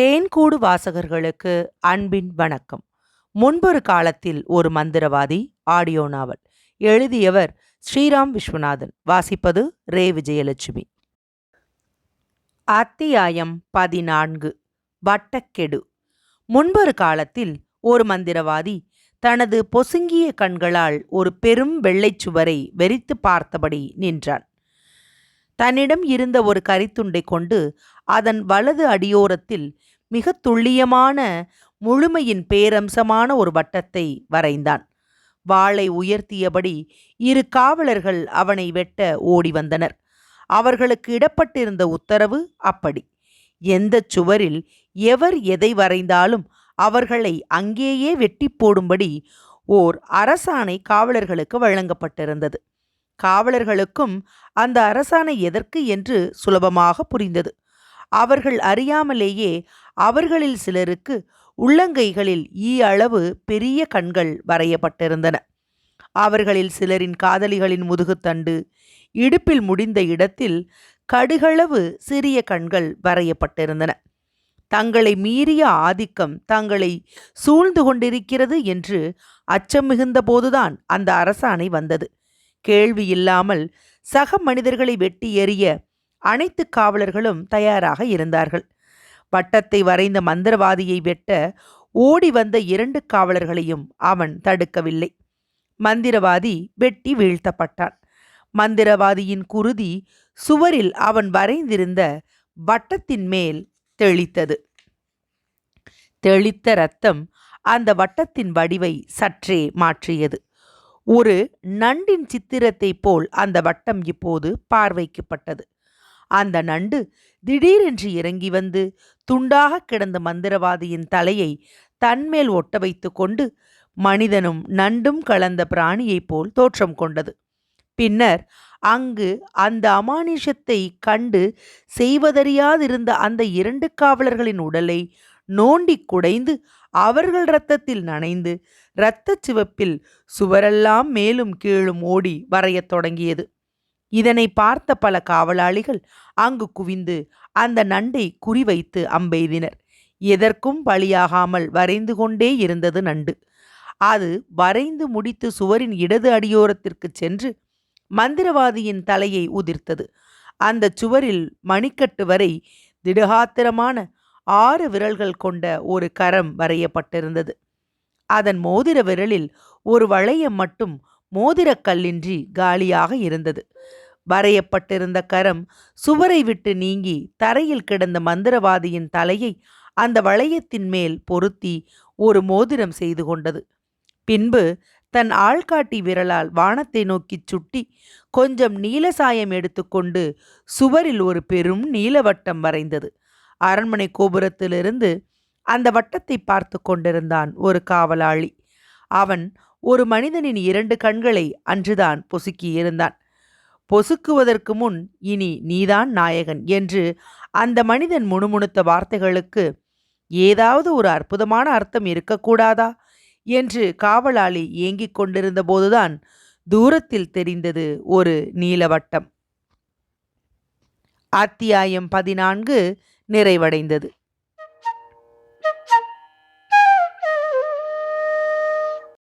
தேன்கூடு வாசகர்களுக்கு அன்பின் வணக்கம். முன்பொரு காலத்தில் ஒரு மந்திரவாதி ஆடியோ நாவல் எழுதியவர் ஸ்ரீராம் விஸ்வநாதன். வாசிப்பது ரே. விஜயலட்சுமி. அத்தியாயம் பதினான்கு. வட்டக்கெடு. முன்பொரு காலத்தில் ஒரு மந்திரவாதி தனது பொசுங்கிய கண்களால் ஒரு பெரும் வெள்ளைச் சுவரை வெறித்து பார்த்தபடி நின்றான். தன்னிடம் இருந்த ஒரு கரித்துண்டை கொண்டு அதன் வலது அடியோரத்தில் மிக துல்லியமான முழுமையின் பேரம்சமான ஒரு வட்டத்தை வரைந்தான். வாளை உயர்த்தியபடி இரு காவலர்கள் அவனை வெட்ட ஓடி வந்தனர். அவர்களுக்கு இடப்பட்டிருந்த உத்தரவு அப்படி. எந்த சுவரில் எவர் எதை வரைந்தாலும் அவர்களை அங்கேயே வெட்டி போடும்படி ஓர் அரசாணை காவலர்களுக்கு வழங்கப்பட்டிருந்தது. காவலர்களுக்கும் அந்த அரசாணை எதற்கு என்று சுலபமாக புரிந்தது. அவர்கள் அறியாமலேயே அவர்களில் சிலருக்கு உள்ளங்கைகளில் ஈ அளவு பெரிய கண்கள் வரையப்பட்டிருந்தன. அவர்களில் சிலரின் காதலிகளின் முதுகுத்தண்டு இடுப்பில் முடிந்த இடத்தில் கடுகளவு சிறிய கண்கள் வரையப்பட்டிருந்தன. தங்களை மீறிய ஆதிக்கம் தங்களை சூழ்ந்து கொண்டிருக்கிறது என்று அச்சம் மிகுந்த போதுதான் அந்த அரசாணை வந்தது. கேள்வி இல்லாமல் சக மனிதர்களை வெட்டி எறிய அனைத்து காவலர்களும் தயாராக இருந்தார்கள். வட்டத்தை வரைந்த மந்திரவாதியை வெட்ட ஓடி வந்த இரண்டு காவலர்களையும் அவன் தடுக்கவில்லை. மந்திரவாதி வெட்டி வீழ்த்தப்பட்டான். மந்திரவாதியின் குருதி சுவரில் அவன் வரைந்திருந்த வட்டத்தின் மேல் தெளித்தது. தெளித்த ரத்தம் அந்த வட்டத்தின் வடிவை சற்றே மாற்றியது. ஒரு நண்டின் சித்திரத்தைப் போல் அந்த வட்டம் இப்போது பார்வைக்குப்பட்டது. அந்த நண்டு திடீரென்று இறங்கி வந்து துண்டாக கிடந்த மந்திரவாதியின் தலையை தன்மேல் ஒட்ட வைத்து கொண்டு மனிதனும் நண்டும் கலந்த பிராணியைப் போல் தோற்றம் கொண்டது. பின்னர் அங்கு அந்த அமானுஷத்தை கண்டு செய்வதறியாதிருந்த அந்த இரண்டு காவலர்களின் உடலை நோண்டி குடைந்து அவர்கள் இரத்தத்தில் நனைந்து இரத்தச் சிவப்பில் சுவரெல்லாம் மேலும் கீழும் ஓடி வரையத் தொடங்கியது. இதனை பார்த்த பல காவலாளிகள் அங்கு குவிந்து அந்த நண்டை குறிவைத்து அம்பெய்தினர். எதற்கும் பலியாகாமல் வரைந்து கொண்டே இருந்தது நண்டு. அது வரைந்து முடித்து சுவரின் இடது அடியோரத்திற்கு சென்று மந்திரவாதியின் தலையை உதிர்த்தது. அந்த சுவரில் மணிக்கட்டு வரை திடகாத்திரமான ஆறு விரல்கள் கொண்ட ஒரு கரம் வரையப்பட்டிருந்தது. அதன் மோதிர விரலில் ஒரு வளையம் மட்டும் மோதிரக்கல்லின்றி காலியாக இருந்தது. வரையப்பட்டிருந்த கரம் சுவரை விட்டு நீங்கி தரையில் கிடந்த மந்திரவாதியின் தலையை அந்த வளையத்தின் மேல் பொருத்தி ஒரு மோதிரம் செய்து கொண்டது. பின்பு தன் ஆள்காட்டி விரலால் வானத்தை நோக்கிச் சுட்டி கொஞ்சம் நீலசாயம் எடுத்துக்கொண்டு சுவரில் ஒரு பெரும் நீலவட்டம் வரைந்தது. அரண்மனை கோபுரத்திலிருந்து அந்த வட்டத்தை பார்த்து கொண்டிருந்தான் ஒரு காவலாளி. அவன் ஒரு மனிதனின் இரண்டு கண்களை அன்றுதான் பொசுக்கியிருந்தான். பொசுக்குவதற்கு முன் இனி நீதான் நாயகன் என்று அந்த மனிதன் முணுமுணுத்த வார்த்தைகளுக்கு ஏதாவது ஒரு அற்புதமான அர்த்தம் இருக்கக்கூடாதா? என்று காவலாளி ஏங்கிக் கொண்டிருந்த போதுதான் தூரத்தில் தெரிந்தது ஒரு நீலவட்டம். அத்தியாயம் பதினான்கு நிறைவடைந்தது.